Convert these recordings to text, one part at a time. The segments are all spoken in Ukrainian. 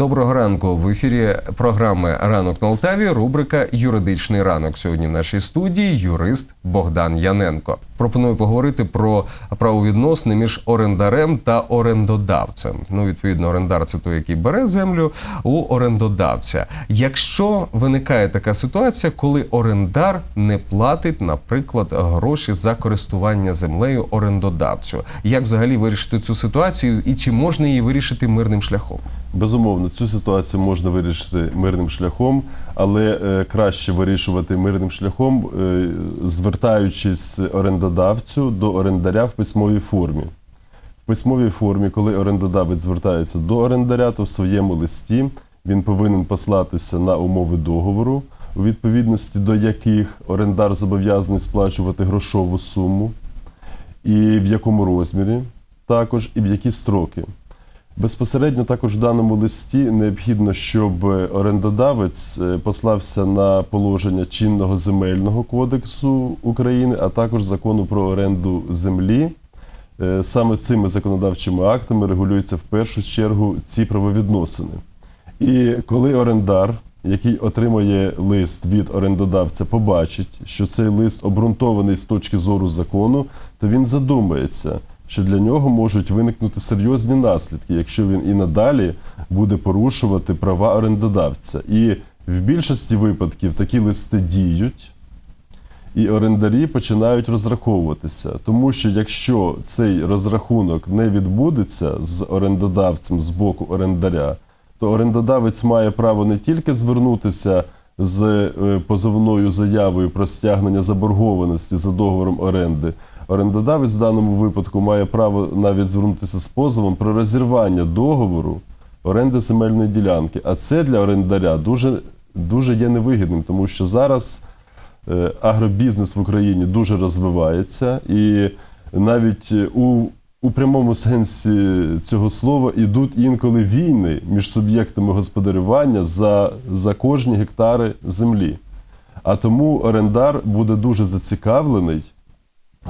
Доброго ранку. В ефірі програми Ранок на Алтаві. Рубрика Юридичний ранок. Сьогодні в нашій студії юрист Богдан Яненко. Пропоную поговорити про правовідносини між орендарем та орендодавцем. Ну, відповідно, орендар це той, який бере землю у орендодавця. Якщо виникає така ситуація, коли орендар не платить, наприклад, гроші за користування землею орендодавцю, як взагалі вирішити цю ситуацію і чи можна її вирішити мирним шляхом? Безумовно, цю ситуацію можна вирішити мирним шляхом, але е, краще вирішувати мирним шляхом, е, звертаючись орендодавцю до орендаря в письмовій формі. В письмовій формі, коли орендодавець звертається до орендаря, то в своєму листі він повинен послатися на умови договору, у відповідності до яких орендар зобов'язаний сплачувати грошову суму, і в якому розмірі, також і в які строки. Безпосередньо також в даному листі необхідно, щоб орендодавець е, послався на положення чинного земельного кодексу України, а також закону про оренду землі. Е, Саме цими законодавчими актами регулюються в першу чергу ці правовідносини. І коли орендар, який отримує лист від орендодавця, побачить, що цей лист обґрунтований з точки зору закону, то він задумається, що для нього можуть виникнути серйозні наслідки, якщо він і надалі буде порушувати права орендодавця. І в більшості випадків такі листи діють. І орендарі починають розраховуватися, тому що якщо цей розрахунок не відбудеться з орендодавцем з боку орендаря, то орендодавець має право не тільки звернутися з е, позовною заявою про стягнення заборгованості за договором оренди. Орендодавець в даному випадку має право навіть звернутися з позовом про розірвання договору оренди земельної ділянки. А це для орендаря дуже, дуже є невигідним, тому що зараз е, агробізнес в Україні дуже розвивається, і навіть е, у, у прямому сенсі цього слова ідуть інколи війни між суб'єктами господарювання за, за кожні гектари землі. А тому орендар буде дуже зацікавлений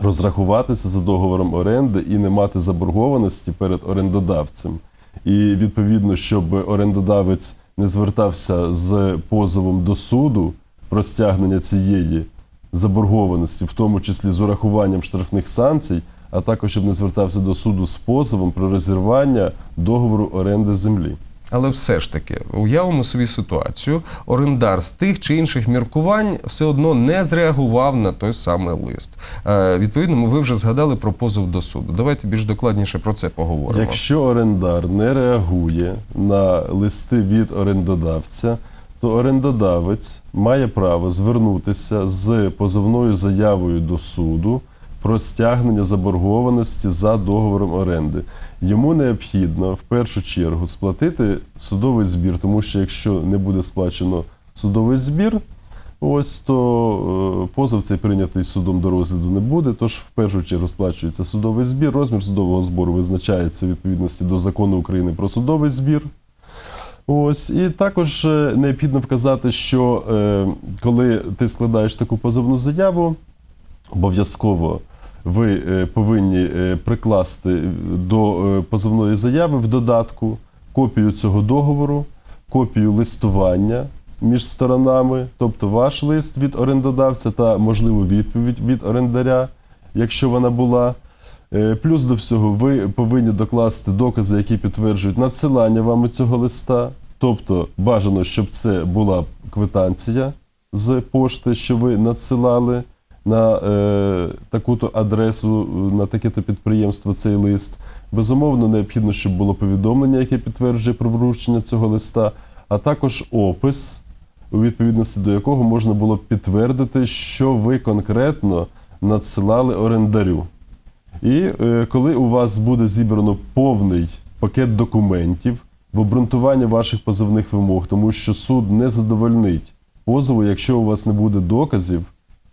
розрахуватися за договором оренди і не мати заборгованості перед орендодавцем. І відповідно, щоб орендодавець не звертався з позовом до суду про стягнення цієї заборгованості, в тому числі з урахуванням штрафних санкцій, а також щоб не звертався до суду з позовом про розірвання договору оренди землі. Але все ж таки, уявимо собі ситуацію, орендар з тих чи інших міркувань все одно не зреагував на той самий лист. Е, відповідно, ви вже згадали про позов до суду. Давайте більш докладніше про це поговоримо. Якщо орендар не реагує на листи від орендодавця, то орендодавець має право звернутися з позовною заявою до суду про стягнення заборгованості за договором оренди. Йому необхідно в першу чергу сплатити судовий збір, тому що якщо не буде сплачено судовий збір, ось то е, позов цей прийнятий судом до розгляду не буде. Тож в першу чергу сплачується судовий збір. Розмір судового збору визначається відповідності до закону України про судовий збір. Ось і також е, необхідно вказати, що е, коли ти складаєш таку позовну заяву, обов'язково ви е, повинні е, прикласти до е, позовної заяви в додатку копію цього договору, копію листування між сторонами, тобто ваш лист від орендодавця та можливу відповідь від орендаря, якщо вона була. Плюс до всього, ви повинні докласти докази, які підтверджують надсилання вами цього листа. Тобто бажано, щоб це була квитанція з пошти, що ви надсилали на е, таку-то адресу, на таке-то підприємство цей лист. Безумовно, необхідно, щоб було повідомлення, яке підтверджує про вручення цього листа, а також опис, у відповідності до якого можна було б підтвердити, що ви конкретно надсилали орендарю. І е, коли у вас буде зібрано повний пакет документів в обґрунтуванні ваших позовних вимог, тому що суд не задовольнить позову, якщо у вас не буде доказів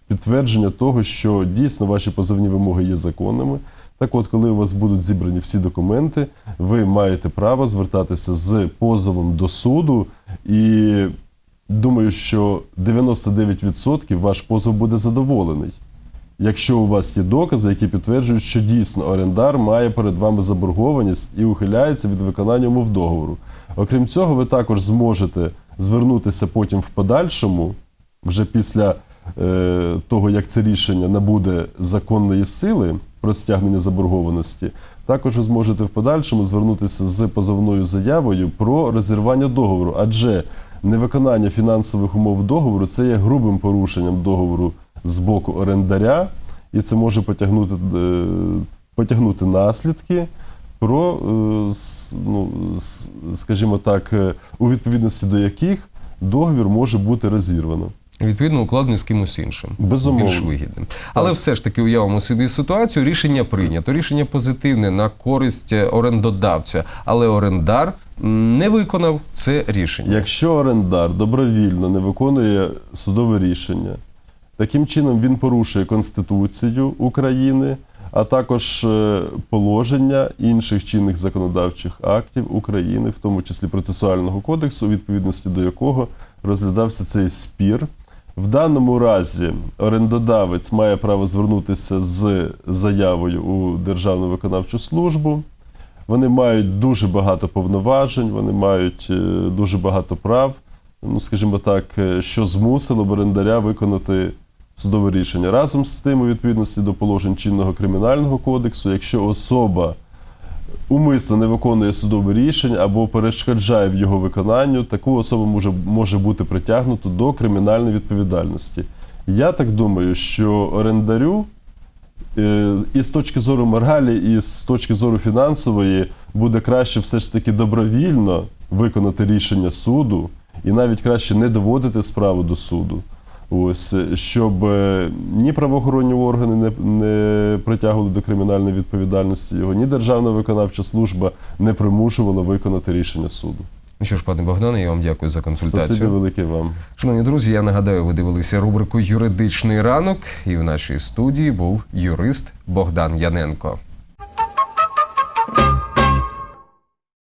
підтвердження того, що дійсно ваші позовні вимоги є законними. Так от, коли у вас будуть зібрані всі документи, ви маєте право звертатися з позовом до суду, і думаю, що 99% ваш позов буде задоволений. Якщо у вас є докази, які підтверджують, що дійсно орендар має перед вами заборгованість і ухиляється від виконання умов договору. Окрім цього, ви також зможете звернутися потім в подальшому, вже після того, як це рішення набуде законної сили про стягнення заборгованості, також ви зможете в подальшому звернутися з позовною заявою про розірвання договору, адже невиконання фінансових умов договору це є грубим порушенням договору з боку орендаря, і це може потягнути, е, потягнути наслідки про, е, ну, скажімо так, е, у відповідності до яких договір може бути розірвано. Відповідно, укладений з кимось іншим. Безумовно. Більш вигідним. Але все ж таки уявимо собі ситуацію. Рішення прийнято. Рішення позитивне на користь е, орендодавця, але орендар не виконав це рішення. Якщо орендар добровільно не виконує судове рішення, таким чином він порушує Конституцію України, а також е, положення інших чинних законодавчих актів України, в тому числі процесуального кодексу, у відповідності до якого розглядався цей спір. В даному разі орендодавець має право звернутися з заявою у Державну виконавчу службу. Вони мають дуже багато повноважень, вони мають е, дуже багато прав. Ну, скажімо так, е, що змусило б орендаря виконати судове рішення. Разом з тим, у відповідності до положень чинного кримінального кодексу, якщо особа умисно не виконує судове рішення або перешкоджає в його виконанню, таку особу може, може бути притягнуто до кримінальної відповідальності. Я так думаю, що орендарю е, і з точки зору моралі, і з точки зору фінансової буде краще все ж таки добровільно виконати рішення суду, і навіть краще не доводити справу до суду. Ось щоб е, ні правоохоронні органи не, не притягували до кримінальної відповідальності його, ні Державна виконавча служба не примушувала виконати рішення суду. Ну що ж, пане Богдане, я вам дякую за консультацію. Спасибі велике вам. Шановні друзі, я нагадаю, ви дивилися рубрику Юридичний ранок, і в нашій студії був юрист Богдан Яненко.